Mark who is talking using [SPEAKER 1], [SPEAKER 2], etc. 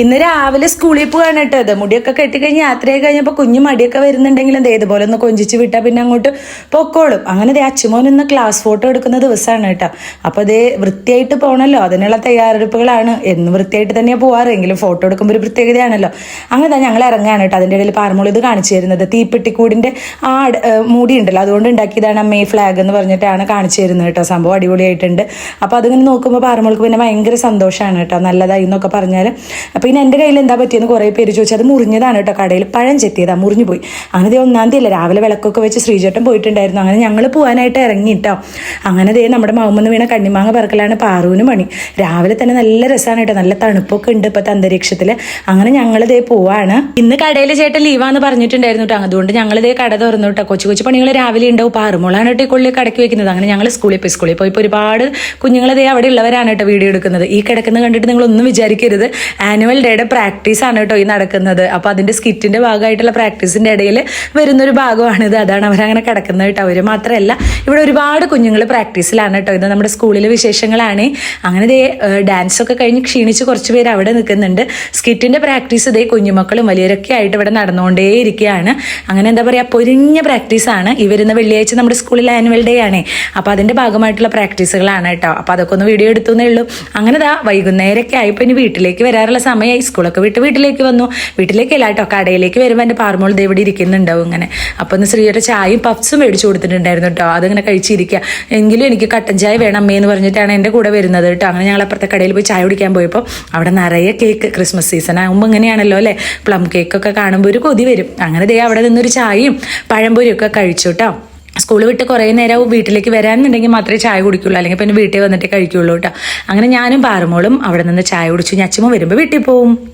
[SPEAKER 1] ഇന്ന് രാവിലെ സ്കൂളിൽ പോവാണ് കേട്ടോ ഇത്. മുടിയൊക്കെ കെട്ടിക്കഴിഞ്ഞ് യാത്രയായി കഴിഞ്ഞപ്പോൾ കുഞ്ഞു മടിയൊക്കെ വരുന്നുണ്ടെങ്കിലും ദേ ഇതുപോലെ ഒന്ന് കൊഞ്ചിച്ച് വിട്ടാൽ പിന്നെ അങ്ങോട്ട് പൊക്കോളും. അങ്ങനെ ദേ അച്ഛമോൻ ഇന്ന് ക്ലാസ് ഫോട്ടോ എടുക്കുന്ന ദിവസമാണ് കേട്ടോ. അപ്പോൾ അതേ വൃത്തിയായിട്ട് പോകണമല്ലോ അതിനുള്ള തയ്യാറെടുപ്പുകളാണ്. എന്ന് വൃത്തിയായിട്ട് തന്നെ പോവാറെങ്കിലും ഫോട്ടോ എടുക്കുമ്പോൾ ഒരു പ്രത്യേകതയാണല്ലോ. അങ്ങനെ തന്നെ ഞങ്ങൾ ഇറങ്ങുകയാണ് കേട്ടോ. അതിന്റെ ഇടയിൽ പാറമോൾ ഇത് കാണിച്ചു തരുന്നത്. തീപ്പെട്ടിക്കൂടിന്റെ ആ മൂടി ഉണ്ടല്ലോ. അതുകൊണ്ട് ഉണ്ടാക്കിയതാണ് അമ്മേ ഫ്ലാഗ് എന്ന് പറഞ്ഞിട്ടാണ് കാണിച്ചു തരുന്നത് കേട്ടോ. സംഭവം അടിപൊളിയായിട്ടുണ്ട്. അപ്പോൾ അതിങ്ങനെ നോക്കുമ്പോൾ പാറമോൾക്ക് പിന്നെ ഭയങ്കര സന്തോഷമാണ് കേട്ടോ. നല്ലതായി എന്നൊക്കെ പറഞ്ഞാൽ അപ്പോൾ ഇനി എന്റെ കയ്യിൽ എന്താ പറ്റിയെന്ന് കുറേ പേര് ചോദിച്ചു. അത് മുറിഞ്ഞതാണ് കേട്ടോ കടയിൽ. പഴം ചെത്തിയതാ മുറിഞ്ഞു പോയി. അങ്ങനെ ദേ ഒന്നാം തീയതി രാവിലെ വിളക്കൊക്കെ വെച്ച് ശ്രീചേട്ടൻ പോയിട്ടുണ്ടായിരുന്നു. അങ്ങനെ ഞങ്ങൾ പോകാനായിട്ട് ഇറങ്ങി കേട്ടോ അങ്ങനെ ദേ നമ്മുടെ മൗമെന്ന് വീണ കണ്ണിമാങ്ങ പറക്കലാണ് പാറുവിന് പണി. രാവിലെ തന്നെ നല്ല രസമാണ് കേട്ടോ നല്ല തണുപ്പൊക്കെ ഉണ്ട് ഇപ്പോഴത്തെ അന്തരീക്ഷത്തിൽ അങ്ങനെ ഞങ്ങൾ ദേ പോവാണ്. ഇന്ന് കടയിൽ ചേട്ടൻ ലീവാന്ന് പറഞ്ഞിട്ടുണ്ടായിരുന്നു കേട്ടോ. അതുകൊണ്ട് ഞങ്ങൾ ദേ കട തുറന്നു കേട്ടോ. കൊച്ചു കൊച്ചു പണികൾ രാവിലെ ഉണ്ടാവും. പാറുമോളാണ് കേട്ടോ ഈ കൊള്ളി കടക്കി വെക്കുന്നത്. അങ്ങനെ ഞങ്ങൾ സ്കൂളിൽ പോയി. സ്കൂളിൽ പോയി ഇപ്പോൾ ഒരുപാട് കുഞ്ഞുങ്ങളെ ദേ അവിടെ ഉള്ളവരാണ് കേട്ടോ വീഡിയോ എടുക്കുന്നത്. ഈ കിടക്കുന്ന കണ്ടിട്ട് നിങ്ങൾ ഒന്നും വിചാരിക്കരുത്. ആനുവൽ ഡേയുടെ പ്രാക്ടീസാണ് കേട്ടോ ഈ നടക്കുന്നത്. അപ്പോൾ അതിന്റെ സ്കിറ്റിന്റെ ഭാഗമായിട്ടുള്ള പ്രാക്ടീസിന്റെ ഇടയിൽ വരുന്നൊരു ഭാഗമാണിത് അതാണ് അവരങ്ങനെ കിടക്കുന്നത് കേട്ടോ. അവർ മാത്രമല്ല ഇവിടെ ഒരുപാട് കുഞ്ഞുങ്ങൾ പ്രാക്ടീസിലാണ് കേട്ടോ. ഇത് നമ്മുടെ സ്കൂളിലെ വിശേഷങ്ങളാണ്. അങ്ങനെ ഇതേ ഡാൻസ് ഒക്കെ കഴിഞ്ഞ് ക്ഷീണിച്ച് കുറച്ച് പേര് അവിടെ നിൽക്കുന്നുണ്ട്. സ്കിറ്റിന്റെ പ്രാക്ടീസ് ഇതേ കുഞ്ഞുമക്കളും വലിയവരൊക്കെ ആയിട്ട് ഇവിടെ നടന്നുകൊണ്ടേ ഇരിക്കുകയാണ്. അങ്ങനെ എന്താ പറയുക പൊരിഞ്ഞ പ്രാക്ടീസാണ് ഈ വരുന്ന വെള്ളിയാഴ്ച നമ്മുടെ സ്കൂളിൽ ആനുവൽ ഡേ ആണ്. അപ്പോൾ അതിന്റെ ഭാഗമായിട്ടുള്ള പ്രാക്ടീസുകളാണ് കേട്ടോ. അപ്പോൾ അതൊക്കെ ഒന്ന് വീഡിയോ എടുത്തു എന്നേ ഉള്ളൂ. അങ്ങനെ ദാ വൈകുന്നേരമൊക്കെ ആയപ്പോൾ ഇനി വീട്ടിലേക്ക് വരാറുള്ള സമയമായി സ്കൂളൊക്കെ വിട്ട് വീട്ടിലേക്ക് വന്നു. വീട്ടിലേക്കല്ല കേട്ടോ കടയിലേക്ക് വരുമ്പോൾ എന്റെ പാർമോൾ ദേ ഇവിടെ ഇരിക്കുന്നുണ്ടാവും ഇങ്ങനെ. അപ്പോൾ ഒന്ന് ശ്രീയുടെ ചായയും പഫ്സും മേടിച്ചു കൊടുത്തിട്ടുണ്ടായിരുന്നു കേട്ടോ. അതിങ്ങനെ കഴിച്ചിരിക്കുക എങ്കിലും എനിക്ക് കട്ടൻ ചായ വേണം അമ്മേ എന്ന് പറഞ്ഞിട്ടാണ് എന്റെ കൂടെ വരുന്നത് കേട്ടോ. അങ്ങനെ ഞങ്ങൾ അപ്പുറത്തെ കടയിൽ പോയി ചായ കുടിക്കാൻ പോയപ്പോൾ അവിടെ നിറയെ കേക്ക് ക്രിസ്മസ് സീസൺ ആകുമ്പോൾ ഇങ്ങനെയാണല്ലോ അല്ലേ? പ്ലം കേക്കൊക്കെ കാണുമ്പോൾ ഒരു കൊതി വരും. അങ്ങനെ ദേ അവിടെ നിന്നൊരു ചായയും പഴംപൊരിയൊക്കെ കഴിച്ചു കേട്ടോ. സ്കൂൾ വിട്ട് കുറേ നേരം വീട്ടിലേക്ക് വരാനുണ്ടെങ്കിൽ മാത്രമേ ചായ കുടിക്കുള്ളൂ. അല്ലെങ്കിൽ പിന്നെ വീട്ടിൽ വന്നിട്ട് കഴിക്കുള്ളൂ കേട്ടോ. അങ്ങനെ ഞാനും പാറമോളും അവിടെ നിന്ന് ചായ കുടിച്ചു ഞാൻ അച്ഛമ്മ വരുമ്പോൾ വീട്ടിൽ പോവും.